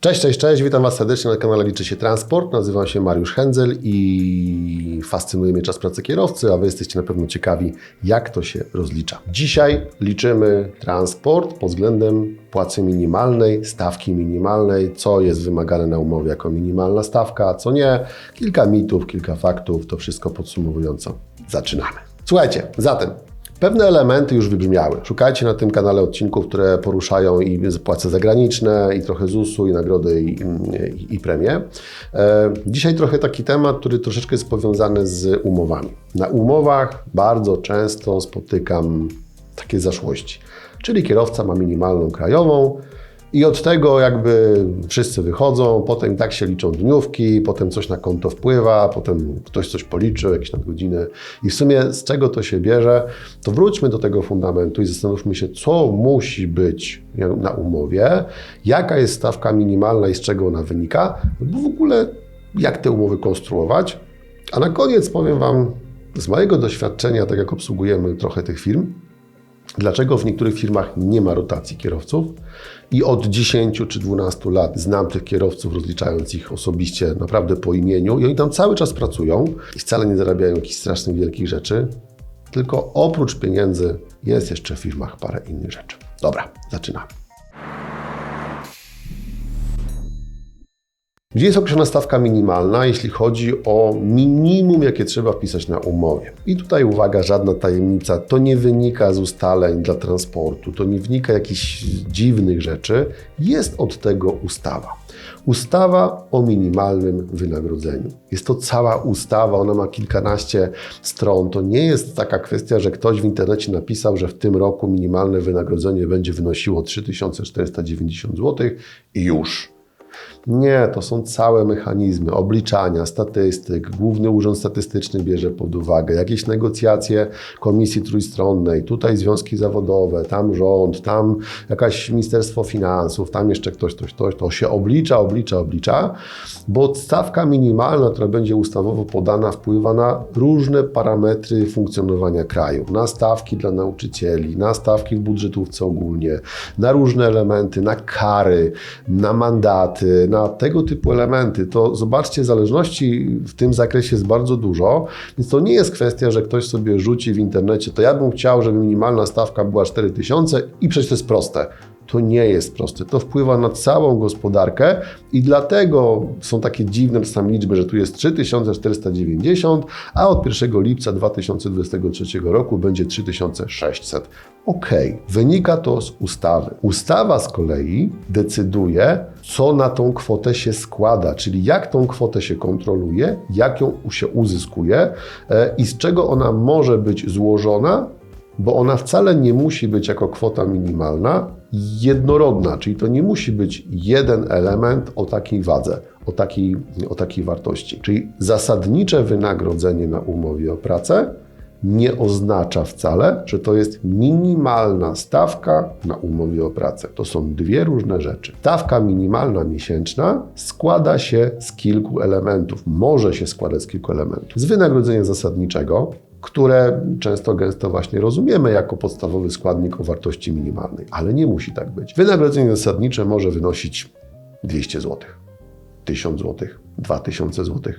Cześć, cześć, cześć, witam Was serdecznie na kanale Liczy się Transport. Nazywam się Mariusz Hędzel i fascynuje mnie czas pracy kierowcy, a Wy jesteście na pewno ciekawi, jak to się rozlicza. Dzisiaj liczymy transport pod względem płacy minimalnej, stawki minimalnej, co jest wymagane na umowie jako minimalna stawka, a co nie. Kilka mitów, kilka faktów, to wszystko podsumowująco. Zaczynamy. Słuchajcie, zatem Pewne elementy już wybrzmiały. Szukajcie na tym kanale odcinków, które poruszają i płace zagraniczne, i trochę ZUS-u, i nagrody, i, i, i premie. E, dzisiaj trochę taki temat, który troszeczkę jest powiązany z umowami. Na umowach bardzo często spotykam takie zaszłości. Czyli kierowca ma minimalną krajową, i od tego jakby wszyscy wychodzą, potem tak się liczą dniówki, potem coś na konto wpływa, potem ktoś coś policzył, jakieś nadgodziny. I w sumie z czego to się bierze, to wróćmy do tego fundamentu i zastanówmy się, co musi być na umowie, jaka jest stawka minimalna i z czego ona wynika, bo w ogóle jak te umowy konstruować. A na koniec powiem Wam z mojego doświadczenia, tak jak obsługujemy trochę tych firm, Dlaczego w niektórych firmach nie ma rotacji kierowców? I od 10 czy 12 lat znam tych kierowców, rozliczając ich osobiście naprawdę po imieniu, i oni tam cały czas pracują i wcale nie zarabiają jakichś strasznych wielkich rzeczy. Tylko oprócz pieniędzy jest jeszcze w firmach parę innych rzeczy. Dobra, zaczynamy. Gdzie jest określona stawka minimalna, jeśli chodzi o minimum, jakie trzeba wpisać na umowie? I tutaj uwaga, żadna tajemnica, to nie wynika z ustaleń dla transportu, to nie wynika jakichś dziwnych rzeczy, jest od tego ustawa. Ustawa o minimalnym wynagrodzeniu. Jest to cała ustawa, ona ma kilkanaście stron. To nie jest taka kwestia, że ktoś w internecie napisał, że w tym roku minimalne wynagrodzenie będzie wynosiło 3490 zł i już. Nie, to są całe mechanizmy obliczania, statystyk. Główny Urząd Statystyczny bierze pod uwagę jakieś negocjacje komisji trójstronnej, tutaj związki zawodowe, tam rząd, tam jakaś Ministerstwo Finansów, tam jeszcze ktoś, ktoś, ktoś. To się oblicza, oblicza, oblicza, bo stawka minimalna, która będzie ustawowo podana, wpływa na różne parametry funkcjonowania kraju. Na stawki dla nauczycieli, na stawki w budżetówce ogólnie, na różne elementy, na kary, na mandaty, na tego typu elementy, to zobaczcie, zależności w tym zakresie jest bardzo dużo, więc to nie jest kwestia, że ktoś sobie rzuci w internecie, to ja bym chciał, żeby minimalna stawka była 4000 i przecież to jest proste to nie jest proste. To wpływa na całą gospodarkę i dlatego są takie dziwne czasami liczby, że tu jest 3490, a od 1 lipca 2023 roku będzie 3600. Ok, wynika to z ustawy. Ustawa z kolei decyduje, co na tą kwotę się składa, czyli jak tą kwotę się kontroluje, jak ją się uzyskuje e, i z czego ona może być złożona, bo ona wcale nie musi być jako kwota minimalna jednorodna, czyli to nie musi być jeden element o takiej wadze, o takiej, o takiej wartości. Czyli zasadnicze wynagrodzenie na umowie o pracę nie oznacza wcale, że to jest minimalna stawka na umowie o pracę. To są dwie różne rzeczy. Stawka minimalna miesięczna składa się z kilku elementów, może się składać z kilku elementów. Z wynagrodzenia zasadniczego, które często gęsto właśnie rozumiemy jako podstawowy składnik o wartości minimalnej, ale nie musi tak być. Wynagrodzenie zasadnicze może wynosić 200 zł, 1000 zł, 2000 zł,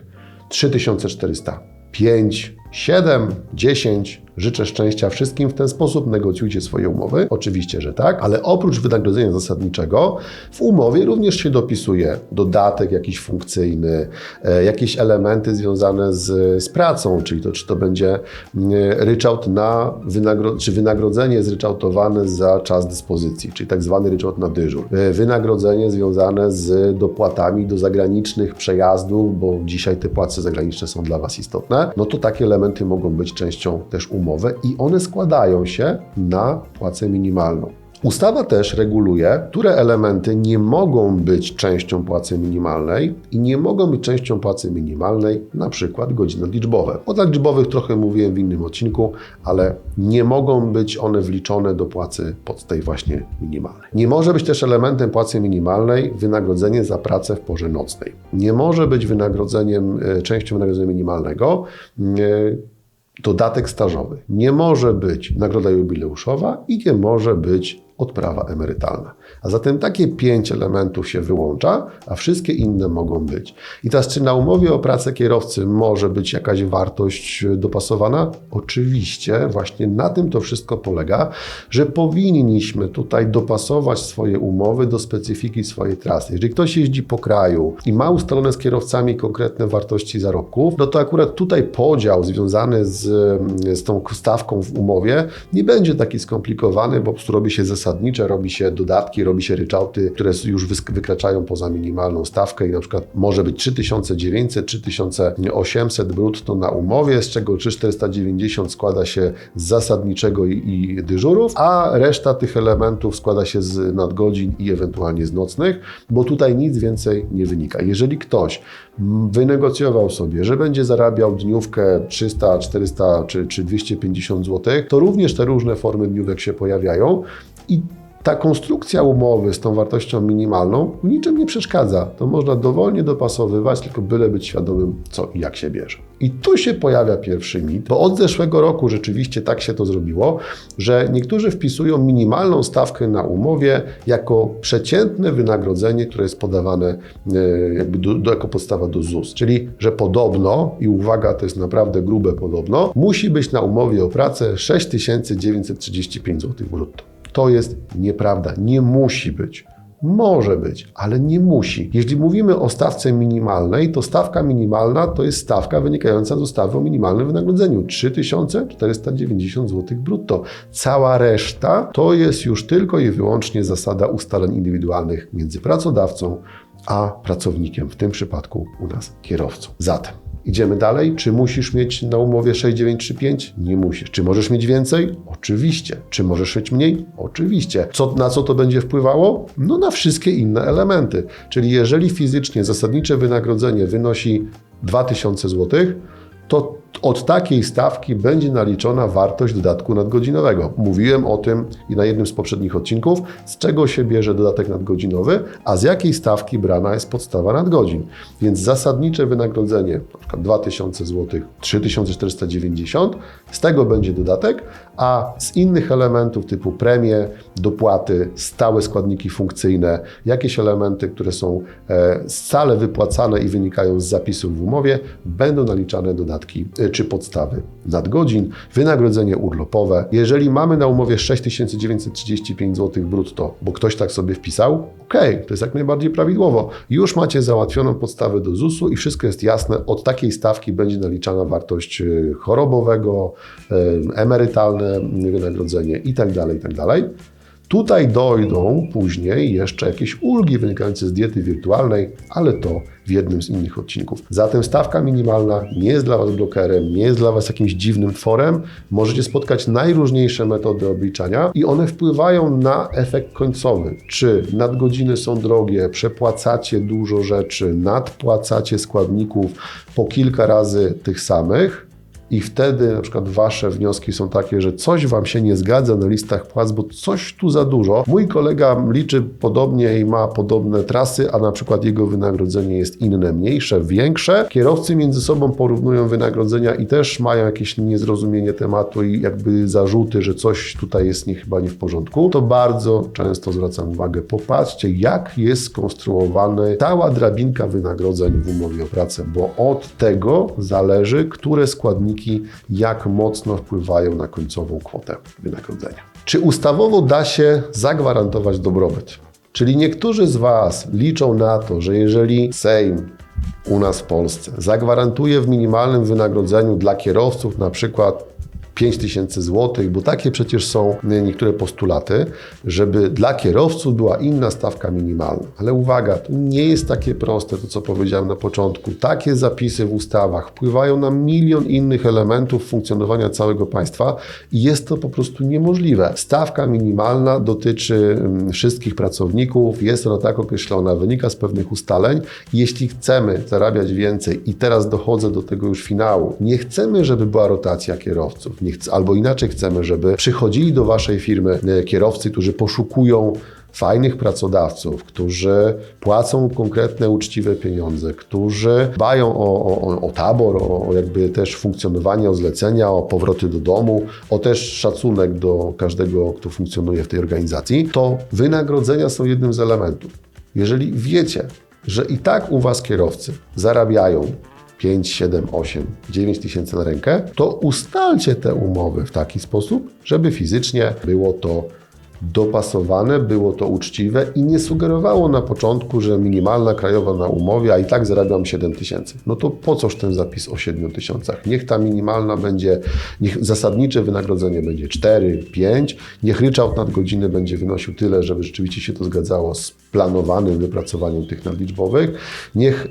3400, 5, 7, 10. Życzę szczęścia wszystkim w ten sposób, negocjujcie swoje umowy. Oczywiście, że tak, ale oprócz wynagrodzenia zasadniczego w umowie również się dopisuje dodatek jakiś funkcyjny, e, jakieś elementy związane z, z pracą, czyli to czy to będzie mm, ryczałt na wynagro czy wynagrodzenie jest ryczałtowane za czas dyspozycji, czyli tak zwany ryczałt na dyżur. E, wynagrodzenie związane z dopłatami do zagranicznych przejazdów, bo dzisiaj te płace zagraniczne są dla Was istotne, no to takie elementy elementy mogą być częścią też umowy i one składają się na płacę minimalną. Ustawa też reguluje, które elementy nie mogą być częścią płacy minimalnej i nie mogą być częścią płacy minimalnej, na przykład godziny liczbowe. O dla liczbowych trochę mówiłem w innym odcinku, ale nie mogą być one wliczone do płacy pod tej właśnie minimalnej. Nie może być też elementem płacy minimalnej wynagrodzenie za pracę w porze nocnej. Nie może być wynagrodzeniem, e, częścią wynagrodzenia minimalnego e, dodatek stażowy. Nie może być nagroda jubileuszowa i nie może być odprawa emerytalna. A zatem takie pięć elementów się wyłącza, a wszystkie inne mogą być. I teraz, czy na umowie o pracę kierowcy może być jakaś wartość dopasowana? Oczywiście, właśnie na tym to wszystko polega, że powinniśmy tutaj dopasować swoje umowy do specyfiki swojej trasy. Jeżeli ktoś jeździ po kraju i ma ustalone z kierowcami konkretne wartości zarobków, no to akurat tutaj podział związany z, z tą stawką w umowie nie będzie taki skomplikowany, bo po prostu robi się zasadnicze, robi się dodatki, robi się ryczałty, które już wykraczają poza minimalną stawkę i na przykład może być 3900, 3800 brutto na umowie, z czego 3490 składa się z zasadniczego i, i dyżurów, a reszta tych elementów składa się z nadgodzin i ewentualnie z nocnych, bo tutaj nic więcej nie wynika. Jeżeli ktoś wynegocjował sobie, że będzie zarabiał dniówkę 300, 400 czy, czy 250 zł, to również te różne formy dniówek się pojawiają i ta konstrukcja umowy z tą wartością minimalną niczym nie przeszkadza. To można dowolnie dopasowywać, tylko byle być świadomym, co i jak się bierze. I tu się pojawia pierwszy mit, bo od zeszłego roku rzeczywiście tak się to zrobiło, że niektórzy wpisują minimalną stawkę na umowie jako przeciętne wynagrodzenie, które jest podawane e, jakby do, do, jako podstawa do ZUS. Czyli, że podobno, i uwaga, to jest naprawdę grube podobno, musi być na umowie o pracę 6935 zł brutto. To jest nieprawda. Nie musi być. Może być, ale nie musi. Jeśli mówimy o stawce minimalnej, to stawka minimalna to jest stawka wynikająca z ustawy o minimalnym wynagrodzeniu 3490 zł brutto. Cała reszta to jest już tylko i wyłącznie zasada ustaleń indywidualnych między pracodawcą a pracownikiem, w tym przypadku u nas kierowcą. Zatem Idziemy dalej. Czy musisz mieć na umowie 6935? Nie musisz. Czy możesz mieć więcej? Oczywiście. Czy możesz mieć mniej? Oczywiście. Co, na co to będzie wpływało? No na wszystkie inne elementy. Czyli jeżeli fizycznie zasadnicze wynagrodzenie wynosi 2000 zł, to od takiej stawki będzie naliczona wartość dodatku nadgodzinowego. Mówiłem o tym i na jednym z poprzednich odcinków, z czego się bierze dodatek nadgodzinowy, a z jakiej stawki brana jest podstawa nadgodzin. Więc zasadnicze wynagrodzenie, np. 2000 zł, 3490, z tego będzie dodatek, a z innych elementów typu premie, dopłaty, stałe składniki funkcyjne, jakieś elementy, które są e, stale wypłacane i wynikają z zapisów w umowie, będą naliczane dodatki czy podstawy nadgodzin, wynagrodzenie urlopowe. Jeżeli mamy na umowie 6935 zł brutto, bo ktoś tak sobie wpisał, ok, to jest jak najbardziej prawidłowo. Już macie załatwioną podstawę do ZUS-u i wszystko jest jasne. Od takiej stawki będzie naliczana wartość e, chorobowego, emerytalne wynagrodzenie itd., tak itd. Tutaj dojdą później jeszcze jakieś ulgi wynikające z diety wirtualnej, ale to w jednym z innych odcinków. Zatem stawka minimalna nie jest dla Was blokerem, nie jest dla Was jakimś dziwnym tworem. Możecie spotkać najróżniejsze metody obliczania i one wpływają na efekt końcowy. Czy nadgodziny są drogie, przepłacacie dużo rzeczy, nadpłacacie składników po kilka razy tych samych, i wtedy na przykład wasze wnioski są takie, że coś wam się nie zgadza na listach płac, bo coś tu za dużo. Mój kolega liczy podobnie i ma podobne trasy, a na przykład jego wynagrodzenie jest inne, mniejsze, większe. Kierowcy między sobą porównują wynagrodzenia i też mają jakieś niezrozumienie tematu i jakby zarzuty, że coś tutaj jest nie, chyba nie w porządku. To bardzo często zwracam uwagę. Popatrzcie, jak jest skonstruowana cała drabinka wynagrodzeń w umowie o pracę, bo od tego zależy, które składniki jak mocno wpływają na końcową kwotę wynagrodzenia. Czy ustawowo da się zagwarantować dobrobyt? Czyli niektórzy z Was liczą na to, że jeżeli Sejm u nas w Polsce zagwarantuje w minimalnym wynagrodzeniu dla kierowców na przykład 5 tysięcy złotych, bo takie przecież są niektóre postulaty, żeby dla kierowców była inna stawka minimalna. Ale uwaga, to nie jest takie proste, to co powiedziałem na początku. Takie zapisy w ustawach wpływają na milion innych elementów funkcjonowania całego państwa i jest to po prostu niemożliwe. Stawka minimalna dotyczy mm, wszystkich pracowników, jest ona tak określona, wynika z pewnych ustaleń. Jeśli chcemy zarabiać więcej i teraz dochodzę do tego już finału, nie chcemy, żeby była rotacja kierowców, nie albo inaczej chcemy, żeby przychodzili do Waszej firmy e, kierowcy, którzy poszukują fajnych pracodawców, którzy płacą konkretne, uczciwe pieniądze, którzy dbają o, o, o tabor, o, o jakby też funkcjonowanie, o zlecenia, o powroty do domu, o też szacunek do każdego, kto funkcjonuje w tej organizacji, to wynagrodzenia są jednym z elementów. Jeżeli wiecie, że i tak u Was kierowcy zarabiają 5, 7, 8, 9 tysięcy na rękę, to ustalcie te umowy w taki sposób, żeby fizycznie było to dopasowane, było to uczciwe i nie sugerowało na początku, że minimalna krajowa na umowie, a i tak zarabiam 7 tysięcy. No to po coż ten zapis o 7 tysiącach? Niech ta minimalna będzie, niech zasadnicze wynagrodzenie będzie 4, 5, niech ryczałt nadgodziny będzie wynosił tyle, żeby rzeczywiście się to zgadzało z planowanym wypracowaniem tych nadliczbowych. Niech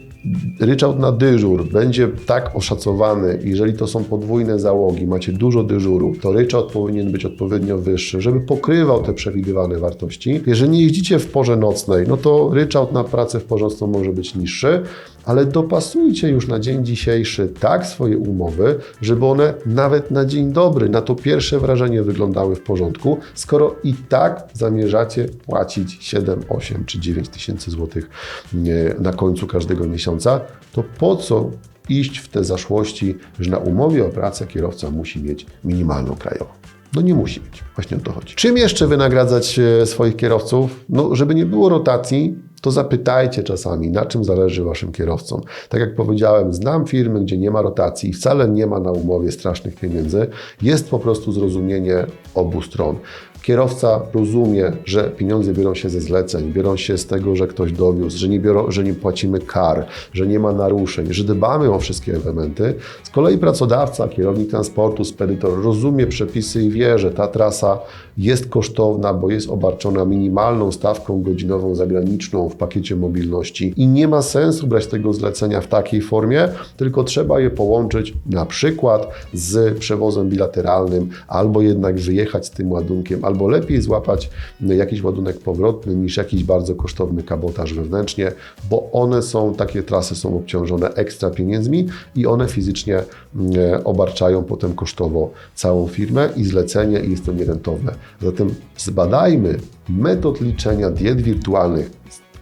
ryczałt na dyżur będzie tak oszacowany, jeżeli to są podwójne załogi, macie dużo dyżuru, to ryczałt powinien być odpowiednio wyższy, żeby pokrywał te przewidywane wartości. Jeżeli nie jeździcie w porze nocnej, no to ryczałt na pracę w porze nocną może być niższy, ale dopasujcie już na dzień dzisiejszy tak swoje umowy, żeby one nawet na dzień dobry, na to pierwsze wrażenie wyglądały w porządku, skoro i tak zamierzacie płacić 7, 8 czy 9 tysięcy złotych nie, na końcu każdego miesiąca, to po co iść w te zaszłości, że na umowie o pracę kierowca musi mieć minimalną krajową? No nie musi być. Właśnie o to chodzi. Czym jeszcze wynagradzać e, swoich kierowców? No, żeby nie było rotacji, to zapytajcie czasami, na czym zależy Waszym kierowcom. Tak jak powiedziałem, znam firmy, gdzie nie ma rotacji i wcale nie ma na umowie strasznych pieniędzy. Jest po prostu zrozumienie obu stron. Kierowca rozumie, że pieniądze biorą się ze zleceń, biorą się z tego, że ktoś dowiózł, że nie, biorą, że nie płacimy kar, że nie ma naruszeń, że dbamy o wszystkie elementy. Z kolei pracodawca, kierownik transportu, spedytor rozumie przepisy i wie, że ta trasa jest kosztowna, bo jest obarczona minimalną stawką godzinową zagraniczną w pakiecie mobilności i nie ma sensu brać tego zlecenia w takiej formie, tylko trzeba je połączyć na przykład z przewozem bilateralnym albo jednak wyjechać z tym ładunkiem, albo lepiej złapać jakiś ładunek powrotny niż jakiś bardzo kosztowny kabotaż wewnętrznie, bo one są, takie trasy są obciążone ekstra pieniędzmi i one fizycznie mm, obarczają potem kosztowo całą firmę i zlecenie i jest to nierentowne. Zatem zbadajmy metod liczenia diet wirtualnych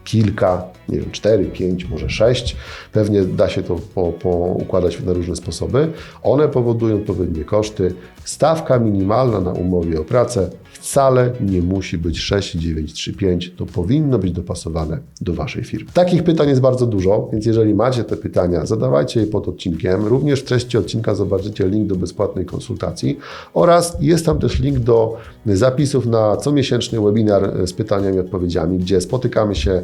kilka, nie wiem, cztery, pięć, może sześć. Pewnie da się to po, poukładać na różne sposoby. One powodują odpowiednie koszty. Stawka minimalna na umowie o pracę wcale nie musi być 6, 9, 3, 5. To powinno być dopasowane do Waszej firmy. Takich pytań jest bardzo dużo, więc jeżeli macie te pytania, zadawajcie je pod odcinkiem. Również w treści odcinka zobaczycie link do bezpłatnej konsultacji oraz jest tam też link do zapisów na comiesięczny webinar z pytaniami i odpowiedziami, gdzie spotykamy się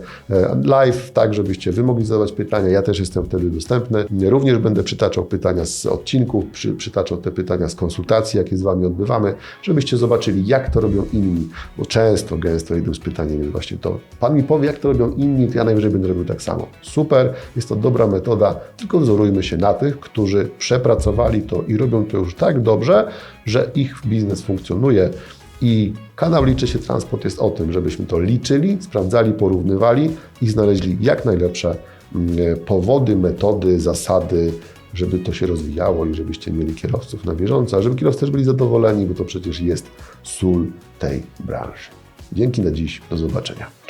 live, tak żebyście Wy mogli zadawać pytania. Ja też jestem wtedy dostępny. Również będę przytaczał pytania z odcinków, przy, przytaczał te pytania z konsultacji, jakie z Wami odbywamy, żebyście zobaczyli, jak to robią inni, bo często, gęsto jednym z pytaniem jest właśnie to, Pan mi powie, jak to robią inni, to ja najwyżej będę robił tak samo. Super, jest to dobra metoda, tylko wzorujmy się na tych, którzy przepracowali to i robią to już tak dobrze, że ich biznes funkcjonuje. I kanał Liczy się Transport jest o tym, żebyśmy to liczyli, sprawdzali, porównywali i znaleźli jak najlepsze mm, powody, metody, zasady, żeby to się rozwijało i żebyście mieli kierowców na bieżąco, a żeby kierowcy też byli zadowoleni, bo to przecież jest sól tej branży. Dzięki na dziś, do zobaczenia.